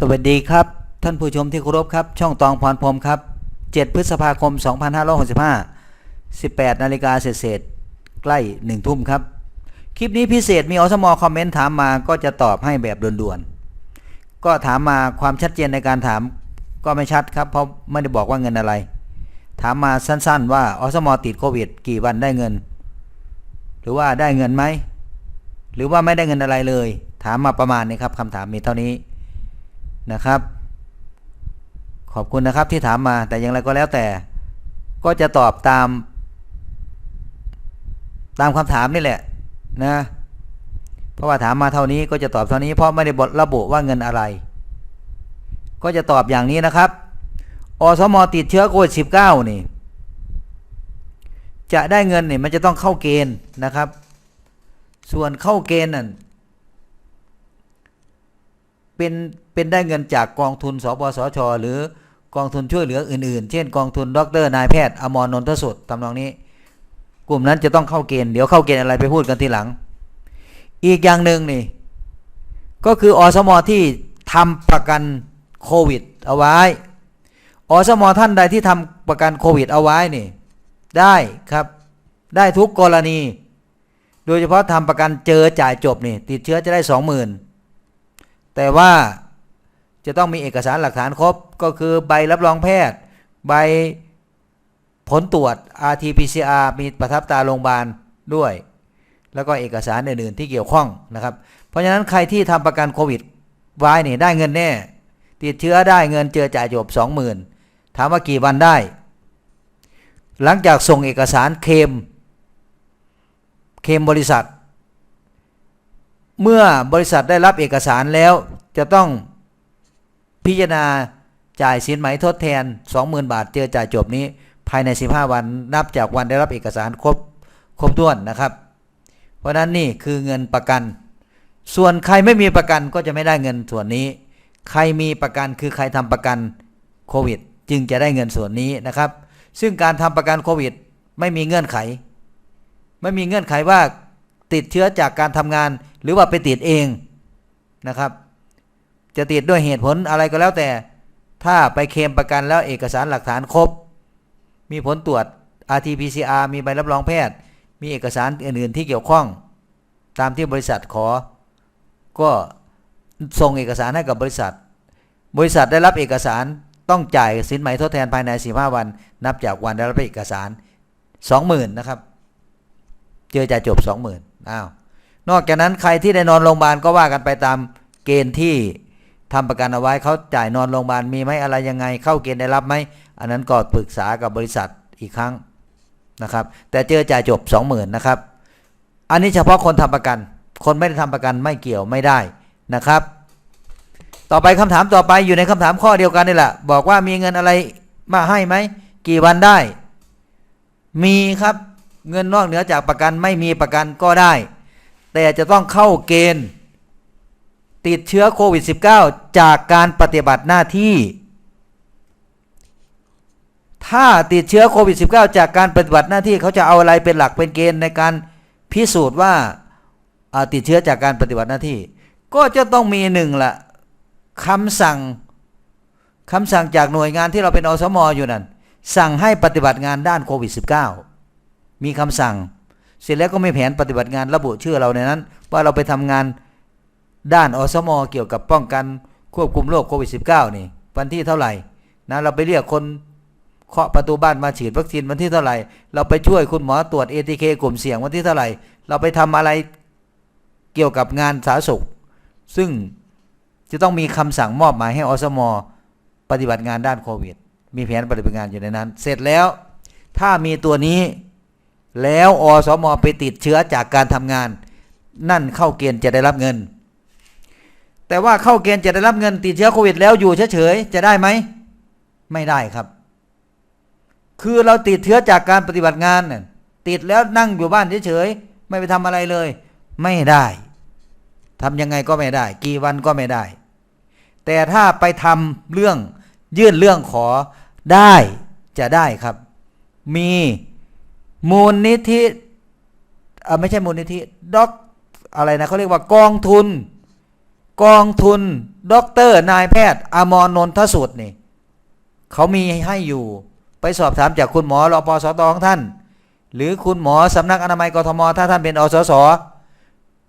สวัสดีครับ ท่านผู้ชมที่เคารพครับ ช่องตองพรพรมครับ 7 พฤษภาคม 2565 18นาฬิกาเศษใกล้ 1 ทุ่มครับ คลิปนี้พิเศษมีอสมคอมเมนต์ถามมาก็จะตอบให้แบบด่วนๆ ก็ถามมาความชัดเจนในการถามก็ไม่ชัดครับ เพราะไม่ได้บอกว่าเงินอะไร ถามมาสั้นๆ ว่าอสมติดโควิด กี่วันได้เงิน หรือว่าได้เงินไหมหรือว่าไม่ได้เงินอะไรเลย ถามมาประมาณนี้ครับคำถามมีเท่านี้ นะครับ ขอบคุณนะครับที่ถามมาแต่อย่างไรก็แล้วแต่ ก็จะตอบตาม ตามคำถามนี่แหละนะเพราะว่าถามมาเท่านี้ก็จะตอบเท่านี้เพราะไม่ได้บทระบุว่าเงินอะไร ก็จะตอบอย่างนี้นะครับอสมติดเชื้อโควิด 19 นี่ จะได้เงินนี่มันจะต้องเข้าเกณฑ์นะครับ ส่วนเข้าเกณฑ์นั่น เป็นเป็นได้เงินจากกองทุนสปสช หรือกองทุนช่วยเหลืออื่นๆ เช่นกองทุนดรนายแพทย์อมรนนทสุดทำนองนี้ กลุ่มนั้นจะต้องเข้าเกณฑ์เดี๋ยวเข้าเกณฑ์อะไรไปพูดกันทีหลัง อีกอย่างหนึ่งนี่ ก็คืออสมที่ทำประกันโควิดเอาไว้อสมท่านใดที่ทำประกันโควิดเอาไว้นี่ ได้ครับได้ทุกกรณี โดยเฉพาะทำประกันเจอจ่ายจบนี่ ติดเชื้อจะได้สองหมื่น แต่ว่าจะต้องมีเอกสารหลักฐานครบ ก็คือใบรับรองแพทย์ ใบผลตรวจ RT-PCR มีประทับตาโรงพยาบาลด้วย แล้วก็เอกสารอื่นๆที่เกี่ยวข้องนะครับ เพราะฉะนั้นใครที่ทำประกันโควิดไว้เนี่ยได้เงินแน่ ติดเชื้อได้เงินเจอจ่ายจบ 20,000 ถามว่ากี่วันได้ หลังจากส่งเอกสารเคมเคมบริษัท เมื่อบริษัทได้รับเอกสารแล้วจะต้องพิจารณาจ่ายสินไหมทดแทน 20,000 บาทเจอจ่ายจบนี้ ภายใน 15 วันนับจากวันได้รับเอกสารครบครบถ้วนนะครับ เพราะนั้นนี่คือเงินประกัน ส่วนใครไม่มีประกันก็จะไม่ได้เงินส่วนนี้ ใครมีประกันคือใครทำประกันโควิด จึงจะได้เงินส่วนนี้นะครับ ซึ่งการทำประกันโควิด ไม่มีเงื่อนไข ไม่มีเงื่อนไขว่า ติดเชื้อจากการทำงาน หรือว่าไปติดเองนะครับ จะติดด้วยเหตุผลอะไรก็แล้วแต่ ถ้าไปเคลมประกันแล้วเอกสารหลักฐานครบ มีผลตรวจ RT-PCR มีใบรับรองแพทย์ มีเอกสารอื่นๆที่เกี่ยวข้อง ตามที่บริษัทขอ ก็ส่งเอกสารให้กับบริษัท บริษัทได้รับเอกสารต้องจ่ายสินไหมทดแทนภายใน 15 วัน นับจากวันได้รับเอกสาร 20,000นะครับ เจอจ่ายจบ 20,000 อ้าวนอกจากนั้นใครที่ได้นอนโรงพยาบาลก็ว่ากันไปตามเกณฑ์ที่ทำประกันเอาไว้เขาจ่ายนอนโรงพยาบาลมีไหมอะไรยังไง เข้าเกณฑ์ได้รับไหมอันนั้นก็ปรึกษากับบริษัทอีกครั้งนะครับ แต่เจอจ่ายจบ 20,000นะครับ อันนี้เฉพาะคนทำประกัน คนไม่ได้ทำประกันไม่เกี่ยวไม่ได้นะครับ ต่อไปคำถามต่อไปอยู่ในคำถามข้อเดียวกันนี่แหละ บอกว่ามีเงินอะไรมาให้ไหม กี่วันได้ มีครับ เงินนอกเหนือจากประกันไม่มีประกันก็ได้ แต่จะต้องเข้าเกณฑ์ ติดเชื้อโควิด -19 จากการปฏิบัติหน้าที่ ถ้าติดเชื้อโควิด -19 จากการปฏิบัติหน้าที่เขาจะเอาอะไรเป็นหลักเป็นเกณฑ์ในการพิสูจน์ว่าติดเชื้อจากการปฏิบัติหน้าที่ ก็จะต้องมีหนึ่งละคำสั่งคำสั่งจากหน่วยงานที่เราเป็นอสมอยู่นั่นสั่งให้ปฏิบัติงานด้านโควิด -19 มีคำสั่ง เสร็จแล้วก็มีแผนปฏิบัติงานระบุชื่อเราในนั้น ว่าเราไปทำงานด้านอสมเกี่ยวกับป้องกันควบคุมโรคโควิด -19 นี่วันที่เท่าไหร่นะเราไปเรียกคนเคาะประตูบ้านมาฉีดวัคซีนวันที่เท่าไหร่ เราไปช่วยคุณหมอตรวจ ATK กลุ่มเสี่ยงวันที่เท่าไหร่ เราไปทำอะไรเกี่ยวกับงานสาธารณสุข ซึ่งจะต้องมีคำสั่งมอบหมายให้อสมปฏิบัติงานด้านโควิด มีแผนปฏิบัติงานอยู่ในนั้น เสร็จแล้วถ้ามีตัวนี้ แล้วอสมไปติดเชื้อจากการทำงาน นั่นเข้าเกณฑ์จะได้รับเงิน แต่ว่าเข้าเกณฑ์จะได้รับเงิน ติดเชื้อโควิด แล้วอยู่เฉยๆจะได้ไหมไม่ได้ครับ คือเราติดเชื้อจากการปฏิบัติงานติดแล้วนั่งอยู่บ้านเฉยๆไม่ไปทำอะไรเลย ไม่ได้ทำยังไงก็ไม่ได้ กี่วันก็ไม่ได้ แต่ถ้าไปทำเรื่องยื่นเรื่องขอได้จะได้ครับ มี มูลนิธิเอ่อไม่ใช่มูลนิธิด็อกอะไรนะเขาเรียกว่ากองทุน กองทุนด็อกเตอร์นายแพทย์ อมรนนทสุดนี่เขามีให้อยู่ ไปสอบถามจากคุณหมอรอปสตของท่าน หรือคุณหมอสำนักอนามัยกทมถ้าท่านเป็นอสส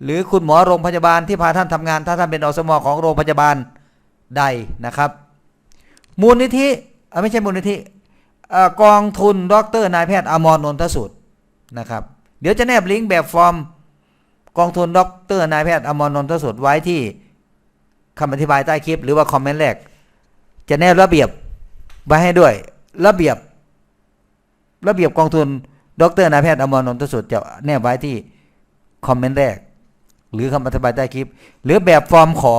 หรือคุณหมอโรงพยาบาลที่พาท่านทำงาน ถ้าท่านเป็นอสมของโรงพยาบาลใดนะครับ มูลนิธิเอ่อไม่ใช่มูลนิธิ กองทุนดรนายแพทย์อมรนนทสุดนะครับ เดี๋ยวจะแนบลิงก์แบบฟอร์ม กองทุนดรนายแพทย์อมรนนทสุดไว้ที่คำอธิบายใต้คลิป หรือว่าคอมเมนต์แรก จะแนบระเบียบไว้ให้ด้วย ระเบียบ ระเบียบกองทุนดรนายแพทย์อมรนนทสุดจะแนบไว้ที่คอมเมนต์แรก หรือคำอธิบายใต้คลิป หรือแบบฟอร์มขอ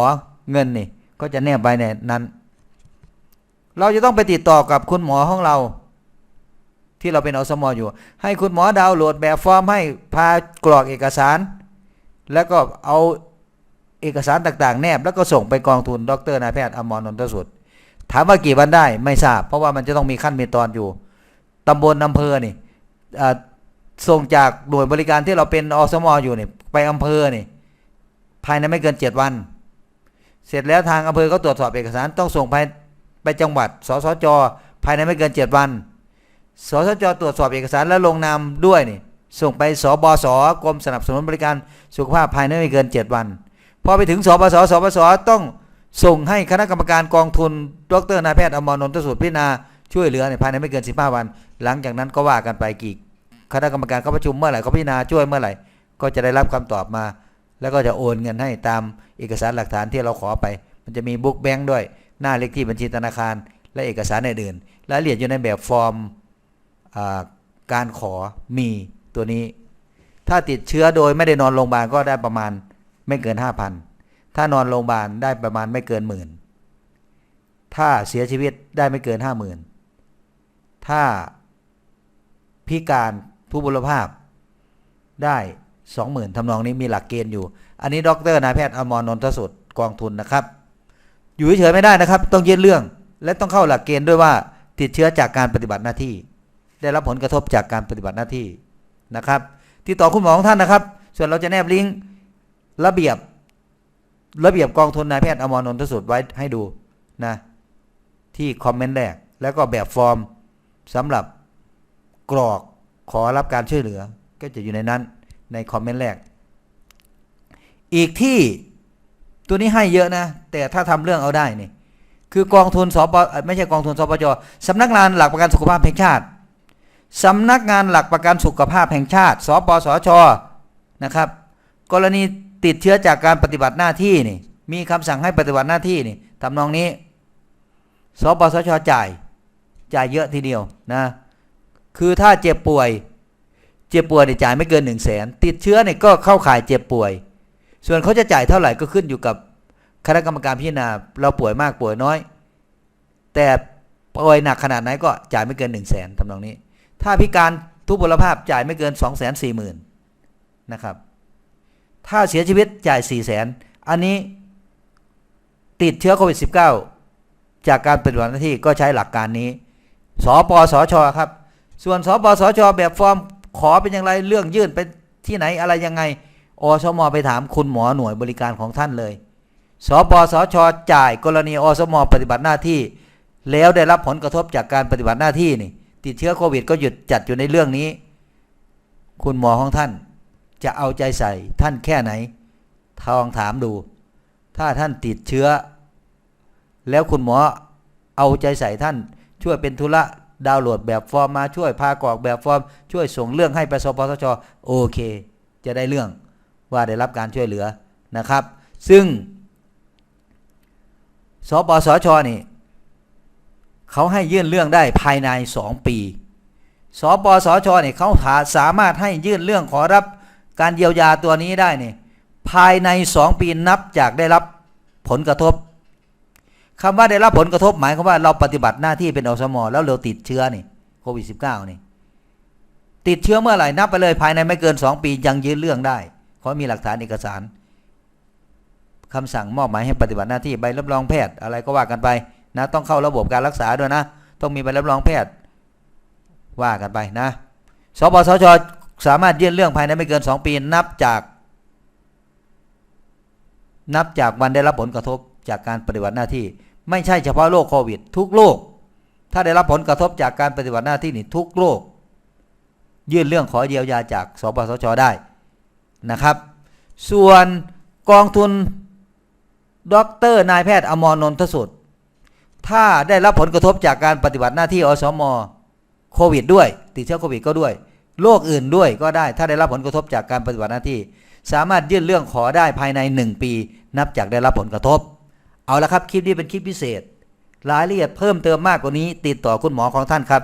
เงินนี่ก็จะแนบไว้ในนั้น เราจะต้องไปติดต่อกับคุณหมอของเรา ที่เราเป็นอสมอยู่ ให้คุณหมอดาวน์โหลดแบบฟอร์มให้พากรอกเอกสาร แล้วก็เอาเอกสารต่างๆ แนบ แล้วก็ส่งไปกองทุนดรนายแพทย์อมรนนทสุดถามว่ากี่วันได้ไม่ทราบ เพราะว่ามันจะต้องมีขั้นมีตอนอยู่ตำบลอำเภอนี่ส่งจากหน่วยบริการที่เราเป็นอสมอยู่นี่ไปอำเภอนี่ภายในไม่เกินเจ็ดวัน เสร็จแล้วทางอำเภอก็ตรวจสอบเอกสารต้องส่งไปไป จังหวัด สสจ ภายในไม่เกินเจ็ดวัน สสจ ตรวจสอบเอกสารและลงนามด้วยนี่ ส่งไปสบสกรมสนับสนุนบริการสุขภาพภายในไม่เกินเจ็ดวัน พอไปถึงสบสสบสต้องส่งให้คณะกรรมการกองทุน ดรนายแพทย์อมรนนทสุดพิจารณาช่วยเหลือในภายในไม่เกิน 15 วัน หลังจากนั้นก็ว่ากันไปกี่คณะกรรมการเขาประชุมเมื่อไหร่เขาพิจารณาช่วยเมื่อไหร่ ก็จะได้รับคำตอบมา แล้วก็จะโอนเงินให้ตามเอกสารหลักฐานที่เราขอไป มันจะมีบุ๊กแบงค์ด้วย หน้าเลขที่บัญชีธนาคาร และเอกสารอื่นๆรายละเอียดอยู่ในแบบฟอร์มการขอมีตัวนี้ ถ้าติดเชื้อโดยไม่ได้นอนโรงพยาบาลก็ได้ประมาณไม่เกิน 5,000 ถ้านอนโรงพยาบาลได้ประมาณไม่เกินหมื่นถ้าเสียชีวิตได้ไม่เกิน 50,000 ถ้าพิการผู้บุรภาพได้ 20,000ทำนองนี้มีหลักเกณฑ์อยู่ อันนี้ดรนายแพทย์อมรนนทสุดกองทุนนะครับ อยู่เฉยๆไม่ได้นะครับ ต้องยื่นเรื่อง และต้องเข้าหลักเกณฑ์ด้วยว่าติดเชื้อจากการปฏิบัติหน้าที่ ได้รับผลกระทบจากการปฏิบัติหน้าที่นะครับติดต่อคุณหมอของท่านนะครับ ส่วนเราจะแนบลิงก์ระเบียบระเบียบกองทุนนายแพทย์อมรนนทสุดไว้ให้ดูนะที่คอมเมนต์แรก แล้วก็แบบฟอร์มสำหรับกรอกขอรับการช่วยเหลือ ก็จะอยู่ในนั้นในคอมเมนต์แรก อีกที่ ตัวนี้ให้เยอะนะ แต่ถ้าทำเรื่องเอาได้นี่คือกองทุนสปไม่ใช่กองทุนสปจสำนักงานหลักประกันสุขภาพแห่งชาติสำนักงานหลักประกันสุขภาพแห่งชาติ สปสชนะครับ กรณีติดเชื้อจากการปฏิบัติหน้าที่นี่ มีคำสั่งให้ปฏิบัติหน้าที่นี่ทำนองนี้ สปสชจ่าย จ่ายเยอะทีเดียวนะ คือถ้าเจ็บป่วย เจ็บป่วยเนี่ยจ่ายไม่เกินหนึ่งแสนติดเชื้อเนี่ยก็เข้าข่ายเจ็บป่วย ส่วนเขาจะจ่ายเท่าไหร่ก็ขึ้นอยู่กับคณะกรรมการพิจารณาเราป่วยมากป่วยน้อย แต่ป่วยหนักขนาดไหนก็จ่ายไม่เกินหนึ่งแสนทำนองนี้ ถ้าพิการทุพพลภาพจ่ายไม่เกินสองแสนสี่หมื่นนะครับ ถ้าเสียชีวิตจ่ายสี่แสนอันนี้ติดเชื้อโควิด -19 จากการปฏิบัติหน้าที่ก็ใช้หลักการนี้สปสชครับ ส่วนสปสชแบบฟอร์มขอเป็นอย่างไรเรื่องยื่นไปที่ไหนอะไรยังไง อสมไปถามคุณหมอหน่วยบริการของท่านเลยสปสชจ่ายกรณีอสมปฏิบัติหน้าที่ แล้วได้รับผลกระทบจากการปฏิบัติหน้าที่นี่ ติดเชื้อโควิดก็หยุดจัดอยู่ในเรื่องนี้ คุณหมอของท่านจะเอาใจใส่ท่านแค่ไหนทองถามดู ถ้าท่านติดเชื้อ แล้วคุณหมอเอาใจใส่ท่าน ช่วยเป็นธุระดาวน์โหลดแบบฟอร์มมาช่วยพากรอกแบบฟอร์ม ช่วยส่งเรื่องให้ไปสปสชโอเค จะได้เรื่อง ว่าได้รับการช่วยเหลือนะครับ ซึ่งสปสชนี่เขาให้ยื่นเรื่องได้ภายใน 2 ปี สปสชนี่เขาหาสามารถให้ยื่นเรื่องขอรับการเยียวยาตัวนี้ได้นี่ภายใน 2 ปีนับจากได้รับผลกระทบคำว่าได้รับผลกระทบหมายความว่าเราปฏิบัติหน้าที่เป็นอสมอแล้วเราติดเชื้อนี่โควิด -19 นี่ติดเชื้อเมื่อไหร่นับไปเลยภายในไม่เกิน 2 ปียังยื่นเรื่องได้ เพรามีหลักฐานเอกสารคำสั่งมอบหมายให้ปฏิบัติหน้าที่ใบรับรองแพทย์อะไรก็ว่ากันไปนะต้องเข้าระบบการรักษาด้วยนะ ต้องมีใบรับรองแพทย์ว่ากันไปนะสปสชสามารถยื่นเรื่องภายในไม่เกิน 2 ปีนับจาก นับจากวันได้รับผลกระทบจากการปฏิบัติหน้าที่ ไม่ใช่เฉพาะโรคโควิด ทุกโรคถ้าได้รับผลกระทบจากการปฏิบัติหน้าที่นี่ทุกโรคยื่นเรื่องขอเยียวยาจากสปสชได้ นะครับ ส่วนกองทุนดอกเตอรนายแพทย์อมรนนทสุดถ้าได้รับผลกระทบจากการปฏิบัติหน้าที่อสมโควิดด้วย ติดเชื้อโควิดก็ด้วยโรคอื่นด้วยก็ได้ ถ้าได้รับผลกระทบจากการปฏิบัติหน้าที่ สามารถยื่นเรื่องขอได้ภายใน 1 ปี นับจากได้รับผลกระทบ เอาละครับ คลิปนี้เป็นคลิปพิเศษ รายละเอียดเพิ่มเติมมากกว่านี้ ติดต่อคุณหมอของท่านครับ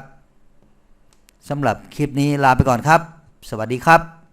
สำหรับคลิปนี้ลาไปก่อนครับ สวัสดีครับ